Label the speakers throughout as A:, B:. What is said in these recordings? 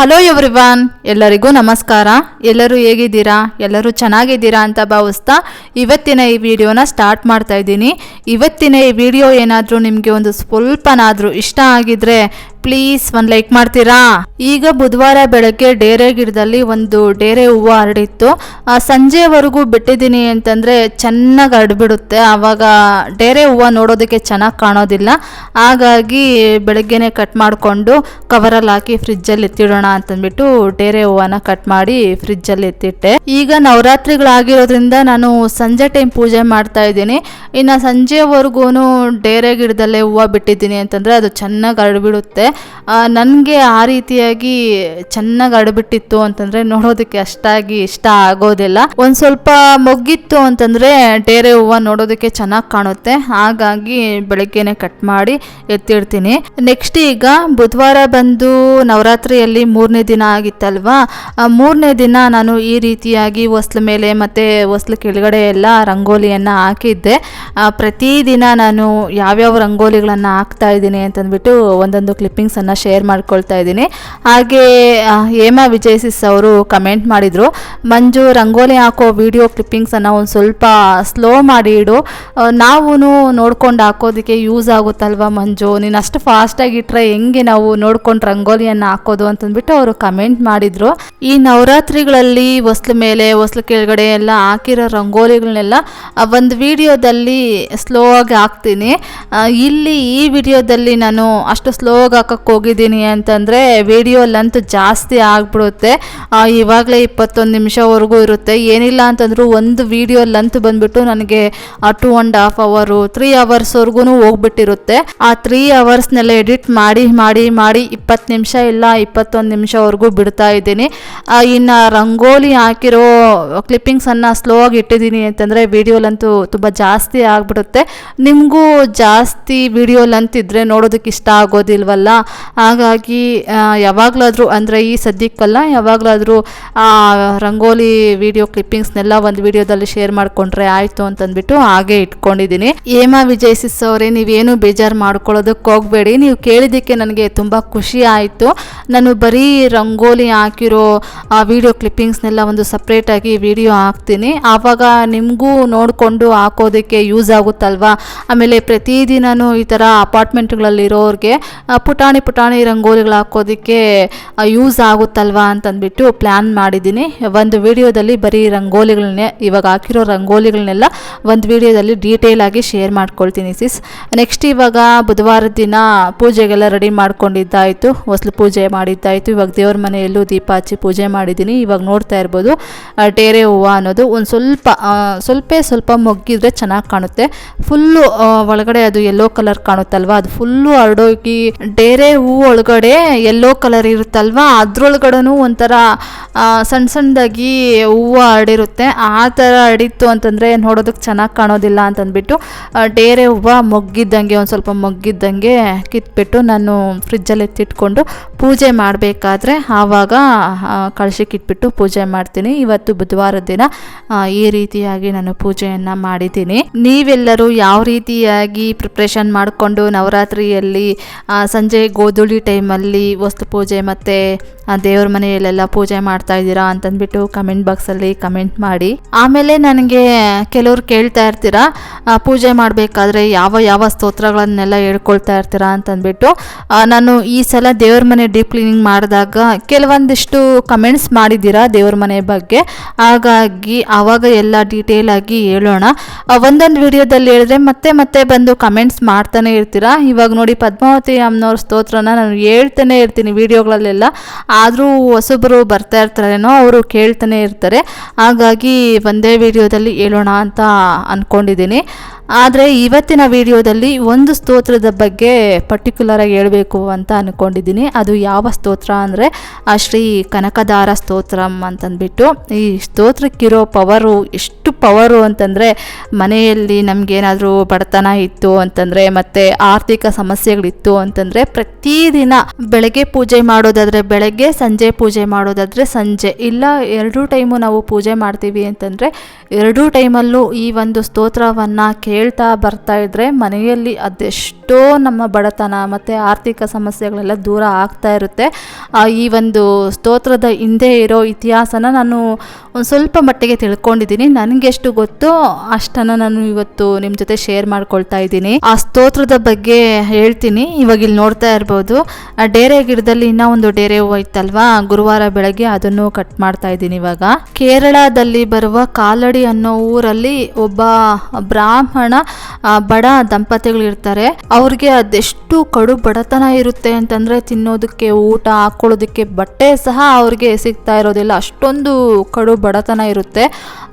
A: Hello everyone ಎಲ್ಲರಿಗೂ ನಮಸ್ಕಾರ. ಎಲ್ಲರೂ ಹೇಗಿದ್ದೀರಾ? ಎಲ್ಲರೂ ಚೆನ್ನಾಗಿದ್ದೀರಾ ಅಂತ ಭಾವಿಸ್ತಾ ಇವತ್ತಿನ ಈ ವಿಡಿಯೋನ ಸ್ಟಾರ್ಟ್ ಮಾಡ್ತಾ ಇದ್ದೀನಿ. ಇವತ್ತಿನ ಈ ವಿಡಿಯೋ ಏನಾದರೂ ನಿಮಗೆ ಒಂದು ಸ್ವಲ್ಪನಾದರೂ ಇಷ್ಟ ಆಗಿದ್ರೆ ಪ್ಲೀಸ್ ಒಂದು ಲೈಕ್ ಮಾಡ್ತೀರಾ? ಈಗ ಬುಧವಾರ ಬೆಳಗ್ಗೆ ಡೇರೆ ಗಿಡದಲ್ಲಿ ಒಂದು ಡೇರೆ ಹೂವು ಹರಡಿತ್ತು. ಸಂಜೆವರೆಗೂ ಬಿಟ್ಟಿದ್ದೀನಿ ಅಂತಂದರೆ ಚೆನ್ನಾಗಿ ಹರಡ್ಬಿಡುತ್ತೆ. ಆವಾಗ ಡೇರೆ ಹೂವು ನೋಡೋದಕ್ಕೆ ಚೆನ್ನಾಗಿ ಕಾಣೋದಿಲ್ಲ. ಹಾಗಾಗಿ ಬೆಳಗ್ಗೆನೆ ಕಟ್ ಮಾಡಿಕೊಂಡು ಕವರಲ್ಲಿ ಹಾಕಿ ಫ್ರಿಜ್ಜಲ್ಲಿ ಎತ್ತಿಡೋಣ ಅಂತಂದ್ಬಿಟ್ಟು ಡೇರೆ ಹೂವನ ಕಟ್ ಮಾಡಿ ಫ್ರಿಜ್ಜಲ್ಲಿ ಎತ್ತಿಟ್ಟೆ. ಈಗ ನವರಾತ್ರಿಗಳಾಗಿರೋದ್ರಿಂದ ನಾನು ಸಂಜೆ ಟೈಮ್ ಪೂಜೆ ಮಾಡ್ತಾ ಇದ್ದೀನಿ. ಇನ್ನು ಸಂಜೆವರೆಗೂ ಡೇರೆ ಗಿಡದಲ್ಲೇ ಹೂವು ಬಿಟ್ಟಿದ್ದೀನಿ ಅಂತಂದರೆ ಅದು ಚೆನ್ನಾಗಿ ಹರಡ್ಬಿಡುತ್ತೆ. ನನಗೆ ಆ ರೀತಿಯಾಗಿ ಚೆನ್ನಾಗಿ ಅಡಬಿಟ್ಟಿತ್ತು ಅಂತಂದರೆ ನೋಡೋದಕ್ಕೆ ಅಷ್ಟಾಗಿ ಇಷ್ಟ ಆಗೋದಿಲ್ಲ. ಒಂದು ಸ್ವಲ್ಪ ಮೊಗ್ಗಿತ್ತು ಅಂತಂದರೆ ಡೇರೆ ಹೂವು ನೋಡೋದಕ್ಕೆ ಚೆನ್ನಾಗಿ ಕಾಣುತ್ತೆ. ಹಾಗಾಗಿ ಬೆಳಗ್ಗೆನೆ ಕಟ್ ಮಾಡಿ ಎತ್ತಿಡ್ತೀನಿ. ನೆಕ್ಸ್ಟ್ ಈಗ ಬುಧವಾರ ಬಂದು ನವರಾತ್ರಿಯಲ್ಲಿ ಮೂರನೇ ದಿನ ಆಗಿತ್ತಲ್ವಾ? ಮೂರನೇ ದಿನ ನಾನು ಈ ರೀತಿಯಾಗಿ ಹೊಸ್ಲ ಮೇಲೆ ಮತ್ತು ಹೊಸ್ಲ ಕೆಳಗಡೆ ಎಲ್ಲ ರಂಗೋಲಿಯನ್ನು ಹಾಕಿದ್ದೆ. ಪ್ರತಿದಿನ ನಾನು ಯಾವ್ಯಾವ ರಂಗೋಲಿಗಳನ್ನು ಹಾಕ್ತಾ ಇದ್ದೀನಿ ಅಂತಂದ್ಬಿಟ್ಟು ಒಂದೊಂದು ಕ್ಲಿಪ್ಪಿಂಗ್ಸನ್ನು ಶೇರ್ ಮಾಡ್ಕೊಳ್ತಾ ಇದ್ದೀನಿ. ಹಾಗೆ ಹೇಮಾ ವಿಜಯ್ ಸಿಸ್ ಅವರು ಕಮೆಂಟ್ ಮಾಡಿದರು, ಮಂಜು, ರಂಗೋಲಿ ಹಾಕೋ ವಿಡಿಯೋ ಕ್ಲಿಪ್ಪಿಂಗ್ಸನ್ನು ಒಂದು ಸ್ವಲ್ಪ ಸ್ಲೋ ಮಾಡಿ ಇಡು. ನಾವು ನೋಡ್ಕೊಂಡು ಹಾಕೋದಕ್ಕೆ ಯೂಸ್ ಆಗುತ್ತಲ್ವ ಮಂಜು? ನೀನು ಅಷ್ಟು ಫಾಸ್ಟಾಗಿ ಇಟ್ಟರೆ ಹೆಂಗೆ ನಾವು ನೋಡ್ಕೊಂಡು ರಂಗೋಲಿಯನ್ನು ಹಾಕೋದು? ಅಂತಂದ್ಬಿಟ್ಟು ಅವರು ಕಮೆಂಟ್ ಮಾಡಿದರು. ಈ ನವರಾತ್ರಿಗಳಲ್ಲಿ ಹೊಸ್ಲು ಮೇಲೆ, ಹೊಸ್ಲು ಕೆಳಗಡೆ ಎಲ್ಲ ಹಾಕಿರೋ ರಂಗೋಲಿಗಳನ್ನೆಲ್ಲ ಒಂದು ವಿಡಿಯೋದಲ್ಲಿ ಸ್ಲೋ ಆಗಿ ಹಾಕ್ತೀನಿ. ಇಲ್ಲಿ ಈ ವಿಡಿಯೋದಲ್ಲಿ ನಾನು ಅಷ್ಟು ಸ್ಲೋ ಆಗಿ ಹಾಕಕ್ಕೆ ಹೋಗಿದ್ದೀನಿ ಅಂತಂದರೆ ವಿಡಿಯೋ ಲೆಂತ್ ಜಾಸ್ತಿ ಆಗಿಬಿಡುತ್ತೆ. ಇವಾಗಲೇ ಇಪ್ಪತ್ತೊಂದು ನಿಮಿಷವರೆಗೂ ಇರುತ್ತೆ. ಏನಿಲ್ಲ ಅಂತಂದರೂ ಒಂದು ವಿಡಿಯೋ ಲೆಂತ್ ಬಂದ್ಬಿಟ್ಟು ನನಗೆ ಟೂ ಆ್ಯಂಡ್ ಹಾಫ್ ಅವರು ತ್ರೀ ಅವರ್ಸ್ವರೆಗೂ ಹೋಗ್ಬಿಟ್ಟಿರುತ್ತೆ. ಆ ತ್ರೀ ಅವರ್ಸ್ನೆಲ್ಲ ಎಡಿಟ್ ಮಾಡಿ ಮಾಡಿ ಮಾಡಿ ಇಪ್ಪತ್ತು ನಿಮಿಷ ಇಲ್ಲ, ಇಪ್ಪತ್ತೊಂದು ನಿಮಿಷವರೆಗೂ ಬಿಡ್ತಾ ಇದ್ದೀನಿ. ಇನ್ನು ರಂಗೋಲಿ ಹಾಕಿರೋ ಕ್ಲಿಪ್ಪಿಂಗ್ಸನ್ನು ಸ್ಲೋ ಆಗಿ ಇಟ್ಟಿದ್ದೀನಿ ಅಂತಂದರೆ ವಿಡಿಯೋ ಲೆಂತು ತುಂಬ ಜಾಸ್ತಿ ಆಗಿಬಿಡುತ್ತೆ. ನಿಮಗೂ ಜಾಸ್ತಿ ವಿಡಿಯೋ ಲೆಂತ್ ಇದ್ದರೆ ನೋಡೋದಕ್ಕೆ ಇಷ್ಟ ಆಗೋದಿಲ್ವಲ್ಲ? ಹಾಗಾಗಿ ಯಾವಾಗಲಾದರೂ ಅಂದರೆ ಈ ಸದ್ಯಕ್ಕಲ್ಲ ಯಾವಾಗಲಾದರೂ ರಂಗೋಲಿ ವಿಡಿಯೋ ಕ್ಲಿಪ್ಪಿಂಗ್ಸ್ನೆಲ್ಲ ಒಂದು ವಿಡಿಯೋದಲ್ಲಿ ಶೇರ್ ಮಾಡಿಕೊಂಡ್ರೆ ಆಯಿತು ಅಂತಂದ್ಬಿಟ್ಟು ಹಾಗೆ ಇಟ್ಕೊಂಡಿದ್ದೀನಿ. ಹೇಮಾ ವಿಜಯ್ ಸಿಸ್ ಅವರೇ ನೀವೇನು ಬೇಜಾರು ಮಾಡ್ಕೊಳ್ಳೋದಕ್ಕೆ ಹೋಗಬೇಡಿ. ನೀವು ಕೇಳಿದ್ದಕ್ಕೆ ನನಗೆ ತುಂಬ ಖುಷಿ ಆಯಿತು. ನಾನು ಬರೀ ರಂಗೋಲಿ ಹಾಕಿರೋ ಆ ವಿಡಿಯೋ ಕ್ಲಿಪ್ಪಿಂಗ್ಸ್ನೆಲ್ಲ ಒಂದು ಸಪ್ರೇಟಾಗಿ ವಿಡಿಯೋ ಹಾಕ್ತೀನಿ. ಆವಾಗ ನಿಮಗೂ ನೋಡಿಕೊಂಡು ಹಾಕೋದಕ್ಕೆ ಯೂಸ್ ಆಗುತ್ತಲ್ವಾ? ಆಮೇಲೆ ಪ್ರತಿದಿನವೂ ಈ ಥರ ಅಪಾರ್ಟ್ಮೆಂಟ್ಗಳಲ್ಲಿರೋರಿಗೆ ಆ, ಪುಟಾಣಿ ಪುಟಾಣಿ ರಂಗೋಲಿಗಳು ಹಾಕೋದಕ್ಕೆ ಯೂಸ್ ಆಗುತ್ತಲ್ವಾ ಅಂತಂದ್ಬಿಟ್ಟು ಪ್ಲ್ಯಾನ್ ಮಾಡಿದ್ದೀನಿ. ಒಂದು ವಿಡಿಯೋದಲ್ಲಿ ಬರೀ ರಂಗೋಲಿಗಳನ್ನೇ, ಇವಾಗ ಹಾಕಿರೋ ರಂಗೋಲಿಗಳನ್ನೆಲ್ಲ ಒಂದು ವಿಡಿಯೋದಲ್ಲಿ ಡೀಟೇಲ್ ಆಗಿ ಶೇರ್ ಮಾಡ್ಕೊಳ್ತೀನಿ ಸಿಸ್ ನೆಕ್ಸ್ಟ್ ಇವಾಗ ಬುಧವಾರದ ದಿನ ಪೂಜೆಗೆಲ್ಲ ರೆಡಿ ಮಾಡ್ಕೊಂಡಿದ್ದಾಯಿತು. ಹೊಸಲು ಪೂಜೆ ಮಾಡಿದ್ದಾಯಿತು. ಇವಾಗ ದೇವ್ರ ಮನೆಯಲ್ಲೂ ದೀಪ ಹಚ್ಚಿ ಪೂಜೆ ಮಾಡಿದ್ದೀನಿ. ಇವಾಗ ನೋಡ್ತಾ ಇರ್ಬೋದು ಟೇರೆ ಹೂವು ಅನ್ನೋದು ಒಂದು ಸ್ವಲ್ಪ ಸ್ವಲ್ಪ ಸ್ವಲ್ಪ ಮೊಗ್ಗಿದ್ರೆ ಚೆನ್ನಾಗಿ ಕಾಣುತ್ತೆ. ಫುಲ್ಲು ಒಳಗಡೆ ಅದು ಯೆಲ್ಲೋ ಕಲರ್ ಕಾಣುತ್ತಲ್ವ? ಅದು ಫುಲ್ಲು ಹರಡೋಗಿ ಡೇರೆ ಹೂ ಒಳಗಡೆ ಯೆಲ್ಲೋ ಕಲರ್ ಇರುತ್ತಲ್ವಾ? ಅದ್ರೊಳಗಡೆನೂ ಒಂಥರ ಸಣ್ಣ ಸಣ್ಣದಾಗಿ ಹೂವು ಹರಡಿರುತ್ತೆ ಆ ಥರ ಹರಡಿತ್ತು ಅಂತಂದರೆ ನೋಡೋದಕ್ಕೆ ಚೆನ್ನಾಗಿ ಕಾಣೋದಿಲ್ಲ ಅಂತಂದ್ಬಿಟ್ಟು ಡೇರೆ ಹೂವು ಮೊಗ್ಗಿದ್ದಂಗೆ, ಒಂದು ಸ್ವಲ್ಪ ಮೊಗ್ಗಿದ್ದಂಗೆ ಕಿತ್ಬಿಟ್ಟು ನಾನು ಫ್ರಿಜ್ಜಲ್ಲಿ ಎತ್ತಿಟ್ಕೊಂಡು ಪೂಜೆ ಮಾಡಬೇಕಾದ್ರೆ ಆವಾಗ ಕಳಶಕ್ಕಿಟ್ಬಿಟ್ಟು ಪೂಜೆ ಮಾಡ್ತೀನಿ. ಇವತ್ತು ಬುಧವಾರ ದಿನ ಈ ರೀತಿಯಾಗಿ ನಾನು ಪೂಜೆಯನ್ನು ಮಾಡಿದ್ದೀನಿ. ನೀವೆಲ್ಲರೂ ಯಾವ ರೀತಿಯಾಗಿ ಪ್ರಿಪ್ರೇಷನ್ ಮಾಡಿಕೊಂಡು ನವರಾತ್ರಿಯಲ್ಲಿ ಸಂಜೆ ಗೋಧೂಳಿ ಟೈಮಲ್ಲಿ ವಸ್ತು ಪೂಜೆ ಮತ್ತು ದೇವ್ರ ಮನೆಯಲ್ಲೆಲ್ಲ ಪೂಜೆ ಮಾಡ್ತಾ ಇದ್ದೀರಾ ಅಂತಂದ್ಬಿಟ್ಟು ಕಮೆಂಟ್ ಬಾಕ್ಸಲ್ಲಿ ಕಮೆಂಟ್ ಮಾಡಿ. ಆಮೇಲೆ ನನಗೆ ಕೆಲವ್ರು ಕೇಳ್ತಾ ಇರ್ತೀರಾ ಪೂಜೆ ಮಾಡಬೇಕಾದ್ರೆ ಯಾವ ಯಾವ ಸ್ತೋತ್ರಗಳನ್ನೆಲ್ಲ ಹೇಳ್ಕೊಳ್ತಾ ಇರ್ತೀರಾ ಅಂತಂದ್ಬಿಟ್ಟು ನಾನು ಈ ಸಲ ದೇವ್ರ ಮನೆ ಡೀಪ್ ಕ್ಲೀನಿಂಗ್ ಮಾಡಿದಾಗ ಕೆಲವೊಂದಿಷ್ಟು ಕಮೆಂಟ್ಸ್ ಮಾಡಿದ್ದೀರಾ ದೇವ್ರ ಮನೆ ಬಗ್ಗೆ. ಹಾಗಾಗಿ ಆವಾಗ ಎಲ್ಲ ಡೀಟೇಲ್ ಆಗಿ ಹೇಳೋಣ. ಒಂದೊಂದು ವಿಡಿಯೋದಲ್ಲಿ ಹೇಳಿದ್ರೆ ಮತ್ತೆ ಮತ್ತೆ ಬಂದು ಕಮೆಂಟ್ಸ್ ಮಾಡ್ತಾನೆ ಇರ್ತೀರಾ. ಇವಾಗ ನೋಡಿ ಪದ್ಮಾವತಿ ಅಮ್ಮನವ್ರ ಸ್ತೋತ್ರನ ನಾನು ಹೇಳ್ತಾನೆ ಇರ್ತೀನಿ ವಿಡಿಯೋಗಳಲ್ಲೆಲ್ಲ. ಆದರೂ ಹೊಸಬರು ಬರ್ತಾ ಇರ್ತಾರೇನೋ ಅವರು ಕೇಳ್ತಾನೆ ಇರ್ತಾರೆ. ಹಾಗಾಗಿ ಒಂದೇ ವಿಡಿಯೋದಲ್ಲಿ ಹೇಳೋಣ ಅಂತ ಅಂದ್ಕೊಂಡಿದ್ದೀನಿ ಆದರೆ ಇವತ್ತಿನ ವಿಡಿಯೋದಲ್ಲಿ ಒಂದು ಸ್ತೋತ್ರದ ಬಗ್ಗೆ ಪರ್ಟಿಕ್ಯುಲರಾಗಿ ಹೇಳಬೇಕು ಅಂತ ಅಂದ್ಕೊಂಡಿದ್ದೀನಿ ಅದು ಯಾವ ಸ್ತೋತ್ರ ಅಂದರೆ, ಆ ಶ್ರೀ ಕನಕದಾರ ಸ್ತೋತ್ರಂ ಅಂತಂದ್ಬಿಟ್ಟು. ಈ ಸ್ತೋತ್ರಕ್ಕಿರೋ ಪವರು, ಎಷ್ಟು ಪವರು ಅಂತಂದರೆ, ಮನೆಯಲ್ಲಿ ನಮಗೇನಾದರೂ ಬಡತನ ಇತ್ತು ಅಂತಂದರೆ, ಮತ್ತು ಆರ್ಥಿಕ ಸಮಸ್ಯೆಗಳಿತ್ತು ಅಂತಂದರೆ, ಪ್ರತಿದಿನ ಬೆಳಗ್ಗೆ ಪೂಜೆ ಮಾಡೋದಾದರೆ ಬೆಳಗ್ಗೆ, ಸಂಜೆ ಪೂಜೆ ಮಾಡೋದಾದರೆ ಸಂಜೆ. ಇಲ್ಲ, ಎರಡೂ ಟೈಮು ನಾವು ಪೂಜೆ ಮಾಡ್ತೀವಿ ಅಂತಂದರೆ, ಎರಡೂ ಟೈಮಲ್ಲೂ ಈ ಒಂದು ಸ್ತೋತ್ರವನ್ನು ಕೇಳಿ ಹೇಳ್ತಾ ಬರ್ತಾ ಇದ್ರೆ ಮನೆಯಲ್ಲಿ ಅದೆಷ್ಟೋ ನಮ್ಮ ಬಡತನ ಮತ್ತು ಆರ್ಥಿಕ ಸಮಸ್ಯೆಗಳೆಲ್ಲ ದೂರ ಆಗ್ತಾ ಇರುತ್ತೆ. ಈ ಒಂದು ಸ್ತೋತ್ರದ ಹಿಂದೆ ಇರೋ ಇತಿಹಾಸನ ನಾನು ಒಂದು ಸ್ವಲ್ಪ ಮಟ್ಟಿಗೆ ತಿಳ್ಕೊಂಡಿದ್ದೀನಿ. ನನಗೆಷ್ಟು ಗೊತ್ತೋ ಅಷ್ಟನ್ನು ನಾನು ಇವತ್ತು ನಿಮ್ಮ ಜೊತೆ ಶೇರ್ ಮಾಡ್ಕೊಳ್ತಾ ಇದ್ದೀನಿ. ಆ ಸ್ತೋತ್ರದ ಬಗ್ಗೆ ಹೇಳ್ತೀನಿ. ಇವಾಗ ಇಲ್ಲಿ ನೋಡ್ತಾ ಇರ್ಬೋದು. ಡೇರೆ ಗಿಡದಲ್ಲಿ ಇನ್ನೂ ಒಂದು ಡೇರೆ ಹೂವು ಇತ್ತಲ್ವಾ ಗುರುವಾರ ಬೆಳಗ್ಗೆ ಅದನ್ನು ಕಟ್ ಮಾಡ್ತಾ ಇದ್ದೀನಿ ಇವಾಗ. ಕೇರಳದಲ್ಲಿ ಬರುವ ಕಾಲಡಿ ಅನ್ನೋ ಊರಲ್ಲಿ ಒಬ್ಬ ಬ್ರಾಹ್ಮಣ ಆ, ಬಡ ದಂಪತಿಗಳಿರ್ತಾರೆ ಅವ್ರಿಗೆ ಅದೆಷ್ಟು ಕಡು ಬಡತನ ಇರುತ್ತೆ ಅಂತಂದ್ರೆ ತಿನ್ನೋದಕ್ಕೆ ಊಟ ಹಾಕೊಳ್ಳೋದಕ್ಕೆ ಬಟ್ಟೆ ಸಹ ಅವ್ರಿಗೆ ಸಿಗ್ತಾ ಇರೋದಿಲ್ಲ. ಅಷ್ಟೊಂದು ಕಡು ಬಡತನ ಇರುತ್ತೆ.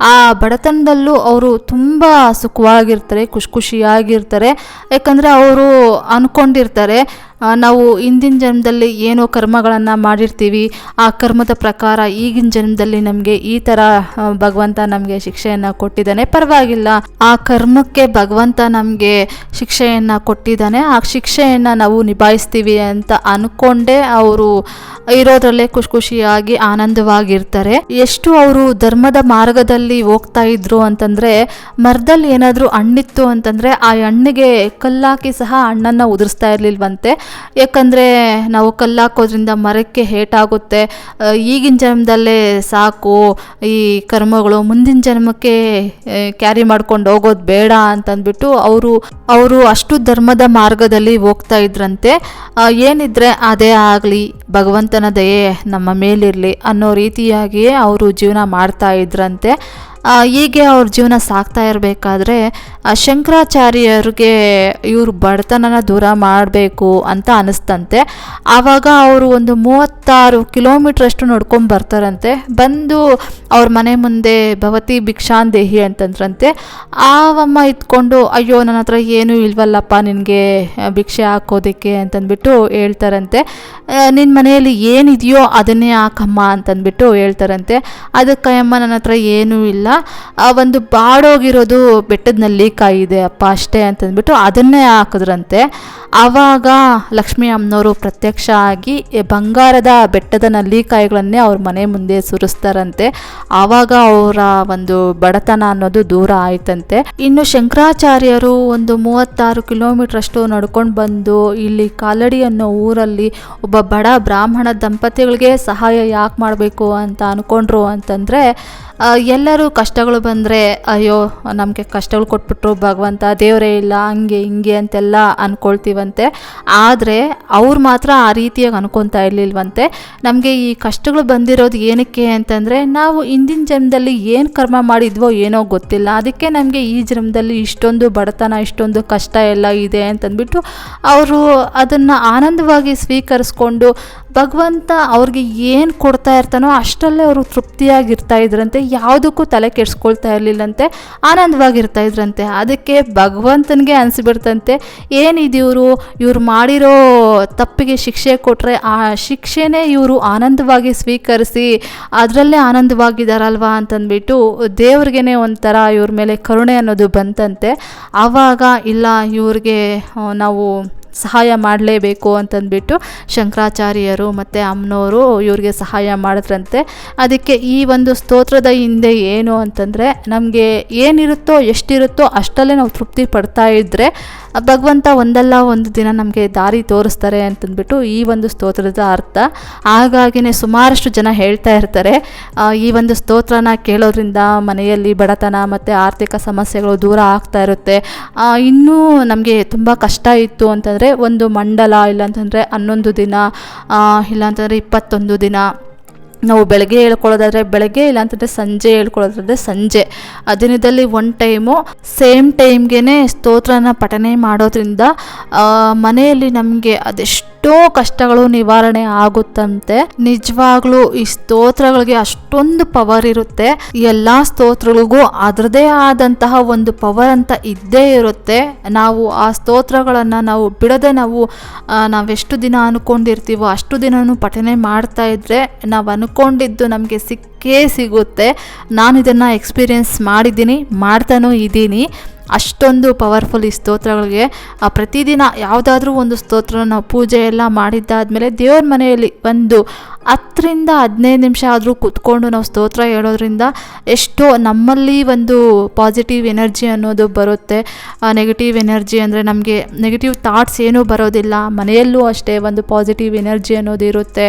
A: ಆ ಬಡತನದಲ್ಲೂ ಅವರು ತುಂಬ ಸುಖವಾಗಿರ್ತಾರೆ ಖುಷಿ ಖುಷಿಯಾಗಿರ್ತಾರೆ. ಯಾಕಂದರೆ ಅವರು ಅಂದ್ಕೊಂಡಿರ್ತಾರೆ ಆ, ನಾವು ಹಿಂದಿನ ಜನ್ಮದಲ್ಲಿ ಏನೋ ಕರ್ಮಗಳನ್ನು ಮಾಡಿರ್ತೀವಿ, ಆ ಕರ್ಮದ ಪ್ರಕಾರ ಈಗಿನ ಜನ್ಮದಲ್ಲಿ ನಮಗೆ ಈ ಥರ ಭಗವಂತ ನಮಗೆ ಶಿಕ್ಷೆಯನ್ನು ಕೊಟ್ಟಿದ್ದಾನೆ. ಪರವಾಗಿಲ್ಲ, ಆ ಕರ್ಮಕ್ಕೆ ಭಗವಂತ ನಮಗೆ ಶಿಕ್ಷೆಯನ್ನು ಕೊಟ್ಟಿದ್ದಾನೆ. ಆ ಶಿಕ್ಷೆಯನ್ನು ನಾವು ನಿಭಾಯಿಸ್ತೀವಿ ಅಂತ ಅಂದ್ಕೊಂಡೇ ಅವರು ಇರೋದ್ರಲ್ಲೇ ಖುಷಿ ಖುಷಿಯಾಗಿ ಆನಂದವಾಗಿರ್ತಾರೆ. ಎಷ್ಟು ಅವರು ಧರ್ಮದ ಮಾರ್ಗದಲ್ಲಿ ಹೋಗ್ತಾ ಇದ್ರು ಅಂತಂದರೆ ಮರದಲ್ಲಿ ಏನಾದರೂ ಹಣ್ಣಿತ್ತು ಅಂತಂದರೆ, ಆ ಹಣ್ಣಿಗೆ ಕಲ್ಲಾಕಿ ಸಹ ಹಣ್ಣನ್ನು ಉದುರಿಸ್ತಾ ಇರ್ಲಿಲ್ವಂತೆ. ಯಾಕಂದ್ರೆ ನಾವು ಕಲ್ಲಾಕೋದ್ರಿಂದ ಮರಕ್ಕೆ ಹೇಟಾಗುತ್ತೆ. ಆ, ಈಗಿನ ಜನ್ಮದಲ್ಲೇ ಸಾಕು. ಈ ಕರ್ಮಗಳು ಮುಂದಿನ ಜನ್ಮಕ್ಕೆ ಕ್ಯಾರಿ ಮಾಡ್ಕೊಂಡು ಹೋಗೋದು ಬೇಡ ಅಂತಂದ್ಬಿಟ್ಟು ಅವರು ಅವರು ಅಷ್ಟು ಧರ್ಮದ ಮಾರ್ಗದಲ್ಲಿ ಹೋಗ್ತಾ ಇದ್ರಂತೆ. ಏನಿದ್ರೆ ಅದೇ ಆಗಲಿ ಭಗವಂತನ ದಯೆ ನಮ್ಮ ಮೇಲಿರಲಿ ಅನ್ನೋ ರೀತಿಯಾಗಿಯೇ ಅವರು ಜೀವನ ಮಾಡ್ತಾ ಇದ್ರಂತೆ. ಹೀಗೆ ಅವ್ರ ಜೀವನ ಸಾಕ್ತಾ ಇರಬೇಕಾದ್ರೆ ಶಂಕರಾಚಾರ್ಯರಿಗೆ ಇವರು ಬಡತನನ ದೂರ ಮಾಡಬೇಕು ಅಂತ ಅನಿಸ್ತಂತೆ. ಆವಾಗ ಅವರು ಒಂದು ಮೂವತ್ತಾರು ಕಿಲೋಮೀಟ್ರಷ್ಟು ನಡ್ಕೊಂಡು ಬರ್ತಾರಂತೆ. ಬಂದು ಅವ್ರ ಮನೆ ಮುಂದೆ ಭವತಿ ಭಿಕ್ಷಾಂದೇಹಿ ಅಂತಂದ್ರಂತೆ. ಆವಮ್ಮ ಇದ್ಕೊಂಡು, ಅಯ್ಯೋ ನನ್ನ ಹತ್ರ ಏನೂ ಇಲ್ವಲ್ಲಪ್ಪ ನಿನಗೆ ಭಿಕ್ಷೆ ಹಾಕೋದಕ್ಕೆ ಅಂತಂದ್ಬಿಟ್ಟು ಹೇಳ್ತಾರಂತೆ. ನಿನ್ನ ಮನೆಯಲ್ಲಿ ಏನಿದೆಯೋ ಅದನ್ನೇ ಹಾಕಮ್ಮ ಅಂತಂದ್ಬಿಟ್ಟು ಹೇಳ್ತಾರಂತೆ. ಅದಕ್ಕೆ, ಅಯ್ಯಮ್ಮ ನನ್ನ ಹತ್ರ ಏನೂ ಇಲ್ಲ ಆ ಒಂದು ಬಾಡೋಗಿರೋದು ಬೆಟ್ಟದ ನಲ್ಲಿಕಾಯಿ ಇದೆ ಅಪ್ಪ ಅಷ್ಟೇ ಅಂತಂದ್ಬಿಟ್ಟು ಅದನ್ನೇ ಹಾಕಿದ್ರಂತೆ. ಆವಾಗ ಲಕ್ಷ್ಮೀ ಅಮ್ಮನವರು ಪ್ರತ್ಯಕ್ಷ ಆಗಿ ಬಂಗಾರದ ಬೆಟ್ಟದ ನಲ್ಲಿಕಾಯಿಗಳನ್ನೇ ಅವ್ರ ಮನೆ ಮುಂದೆ ಸುರಿಸ್ತಾರಂತೆ. ಆವಾಗ ಅವರ ಒಂದು ಬಡತನ ಅನ್ನೋದು ದೂರ ಆಯ್ತಂತೆ. ಇನ್ನು ಶಂಕರಾಚಾರ್ಯರು ಒಂದು ಮೂವತ್ತಾರು ಕಿಲೋಮೀಟರ್ ಅಷ್ಟು ನಡ್ಕೊಂಡು ಬಂದು, ಇಲ್ಲಿ ಕಾಲಡಿ ಅನ್ನೋ ಊರಲ್ಲಿ ಒಬ್ಬ ಬಡ ಬ್ರಾಹ್ಮಣ ದಂಪತಿಗಳಿಗೆ ಸಹಾಯ ಯಾಕೆ ಮಾಡಬೇಕು ಅಂತ ಅನ್ಕೊಂಡ್ರು ಅಂತಂದರೆ ಎಲ್ಲರೂ ಕಷ್ಟಗಳು ಬಂದರೆ, ಅಯ್ಯೋ, ನಮಗೆ ಕಷ್ಟಗಳು ಕೊಟ್ಬಿಟ್ರು, ಭಗವಂತ ದೇವರೇ ಇಲ್ಲ, ಹಂಗೆ ಹಿಂಗೆ ಅಂತೆಲ್ಲ ಅಂದ್ಕೊಳ್ತೀವಂತೆ ಆದರೆ ಅವ್ರು ಮಾತ್ರ ಆ ರೀತಿಯಾಗಿ ಅನ್ಕೊತಾ ಇರಲಿಲ್ವಂತೆ. ನಮಗೆ ಈ ಕಷ್ಟಗಳು ಬಂದಿರೋದು ಏನಕ್ಕೆ ಅಂತಂದರೆ, ನಾವು ಹಿಂದಿನ ಜನ್ಮದಲ್ಲಿ ಏನು ಕರ್ಮ ಮಾಡಿದ್ವೋ ಏನೋ ಗೊತ್ತಿಲ್ಲ. ಅದಕ್ಕೆ ನಮಗೆ ಈ ಜನ್ಮದಲ್ಲಿ ಇಷ್ಟೊಂದು ಬಡತನ, ಇಷ್ಟೊಂದು ಕಷ್ಟ ಎಲ್ಲ ಇದೆ ಅಂತಂದ್ಬಿಟ್ಟು, ಅವರು ಅದನ್ನು ಆನಂದವಾಗಿ ಸ್ವೀಕರಿಸ್ಕೊಂಡು ಭಗವಂತ ಅವ್ರಿಗೆ ಏನು ಕೊಡ್ತಾ ಇರ್ತಾನೋ ಅಷ್ಟರಲ್ಲೇ ಅವರು ತೃಪ್ತಿಯಾಗಿರ್ತಾ ಇದ್ರಂತೆ, ಯಾವುದಕ್ಕೂ ತಲೆ ಕೆಡಿಸ್ಕೊಳ್ತಾ ಇರಲಿಲ್ಲಂತೆ, ಆನಂದವಾಗಿರ್ತಾ ಇದ್ರಂತೆ. ಅದಕ್ಕೆ ಭಗವಂತನಿಗೆ ಅನಿಸ್ಬಿಡ್ತಂತೆ ಏನಿದೆ ಇವರು ಮಾಡಿರೋ ತಪ್ಪಿಗೆ ಶಿಕ್ಷೆ ಕೊಟ್ಟರೆ ಆ ಶಿಕ್ಷೆನೇ ಇವರು ಆನಂದವಾಗಿ ಸ್ವೀಕರಿಸಿ ಅದರಲ್ಲೇ ಆನಂದವಾಗಿದ್ದಾರಲ್ವಾ ಅಂತಂದ್ಬಿಟ್ಟು ದೇವ್ರಿಗೇ ಒಂಥರ ಇವ್ರ ಮೇಲೆ ಕರುಣೆ ಅನ್ನೋದು ಬಂತಂತೆ. ಆವಾಗ ಇಲ್ಲ ಇವ್ರಿಗೆ ನಾವು ಸಹಾಯ ಮಾಡಲೇಬೇಕು ಅಂತಂದ್ಬಿಟ್ಟು ಶಂಕರಾಚಾರ್ಯರು ಮತ್ತು ಅಮ್ಮನವರು ಇವ್ರಿಗೆ ಸಹಾಯ ಮಾಡಿದ್ರಂತೆ. ಅದಕ್ಕೆ ಈ ಒಂದು ಸ್ತೋತ್ರದ ಹಿಂದೆ ಏನು ಅಂತಂದರೆ, ನಮಗೆ ಏನಿರುತ್ತೋ ಎಷ್ಟಿರುತ್ತೋ ಅಷ್ಟಲ್ಲೇ ನಾವು ತೃಪ್ತಿ ಪಡ್ತಾ ಇದ್ದರೆ ಭಗವಂತ ಒಂದಲ್ಲ ಒಂದು ದಿನ ನಮಗೆ ದಾರಿ ತೋರಿಸ್ತಾರೆ ಅಂತಂದ್ಬಿಟ್ಟು ಈ ಒಂದು ಸ್ತೋತ್ರದ ಅರ್ಥ. ಹಾಗಾಗಿನೇ ಸುಮಾರಷ್ಟು ಜನ ಹೇಳ್ತಾ ಇರ್ತಾರೆ. ಈ ಒಂದು ಸ್ತೋತ್ರನ ಕೇಳೋದ್ರಿಂದ ಮನೆಯಲ್ಲಿ ಬಡತನ ಮತ್ತು ಆರ್ಥಿಕ ಸಮಸ್ಯೆಗಳು ದೂರ ಆಗ್ತಾ ಇರುತ್ತೆ. ಇನ್ನೂ ನಮಗೆ ತುಂಬ ಕಷ್ಟ ಇತ್ತು ಅಂತಂದರೆ ಒಂದು ಮಂಡಲ ಇಲ್ಲಾಂತಂದರೆ ಹನ್ನೊಂದು ದಿನ ಇಲ್ಲಾಂತಂದರೆ ಇಪ್ಪತ್ತೊಂದು ದಿನ. ನಾವು ಬೆಳಗ್ಗೆ ಹೇಳ್ಕೊಳ್ಳೋದಾದರೆ ಬೆಳಗ್ಗೆ, ಇಲ್ಲಾಂತಂದರೆ ಸಂಜೆ ಹೇಳ್ಕೊಳ್ಳೋದಾದರೆ ಸಂಜೆ. ಆ ದಿನದಲ್ಲಿ ಒನ್ ಟೈಮು ಸೇಮ್ ಟೈಮ್ಗೆ ಸ್ತೋತ್ರನ ಪಠನೆ ಮಾಡೋದ್ರಿಂದ ಮನೆಯಲ್ಲಿ ನಮಗೆ ಅದೆಷ್ಟೋ ಕಷ್ಟಗಳು ನಿವಾರಣೆ ಆಗುತ್ತಂತೆ. ನಿಜವಾಗ್ಲೂ ಈ ಸ್ತೋತ್ರಗಳಿಗೆ ಅಷ್ಟೊಂದು ಪವರ್ ಇರುತ್ತೆ. ಎಲ್ಲ ಸ್ತೋತ್ರಗಳಿಗೂ ಅದರದೇ ಆದಂತಹ ಒಂದು ಪವರ್ ಅಂತ ಇದ್ದೇ ಇರುತ್ತೆ. ನಾವು ಆ ಸ್ತೋತ್ರಗಳನ್ನು ನಾವು ಬಿಡದೆ ನಾವು ನಾವೆಷ್ಟು ದಿನ ಅನ್ಕೊಂಡಿರ್ತೀವೋ ಅಷ್ಟು ದಿನನೂ ಪಠನೆ ಮಾಡ್ತಾ ಇದ್ರೆ ನಾವು ಅನ್ಕೊಂಡಿದ್ದು ನಮಗೆ ಸಿಕ್ಕೇ ಸಿಗುತ್ತೆ. ನಾನು ಇದನ್ನು ಎಕ್ಸ್ಪೀರಿಯೆನ್ಸ್ ಮಾಡಿದ್ದೀನಿ, ಮಾಡ್ತಾನೂ ಇದ್ದೀನಿ. ಅಷ್ಟೊಂದು ಪವರ್ಫುಲ್ ಈ ಸ್ತೋತ್ರಗಳಿಗೆ. ಪ್ರತಿದಿನ ಯಾವುದಾದ್ರೂ ಒಂದು ಸ್ತೋತ್ರ ನಾವು ಪೂಜೆ ಎಲ್ಲ ಮಾಡಿದ್ದಾದಮೇಲೆ ದೇವ್ರ ಮನೆಯಲ್ಲಿ ಒಂದು ಹತ್ತರಿಂದ ಹದಿನೈದು ನಿಮಿಷ ಆದರೂ ಕೂತ್ಕೊಂಡು ನಾವು ಸ್ತೋತ್ರ ಹೇಳೋದ್ರಿಂದ ಎಷ್ಟೋ ನಮ್ಮಲ್ಲಿ ಒಂದು ಪಾಸಿಟಿವ್ ಎನರ್ಜಿ ಅನ್ನೋದು ಬರುತ್ತೆ. ನೆಗೆಟಿವ್ ಎನರ್ಜಿ ಅಂದರೆ ನಮಗೆ ನೆಗೆಟಿವ್ ಥಾಟ್ಸ್ ಏನೂ ಬರೋದಿಲ್ಲ. ಮನೆಯಲ್ಲೂ ಅಷ್ಟೇ ಒಂದು ಪಾಸಿಟಿವ್ ಎನರ್ಜಿ ಅನ್ನೋದು ಇರುತ್ತೆ.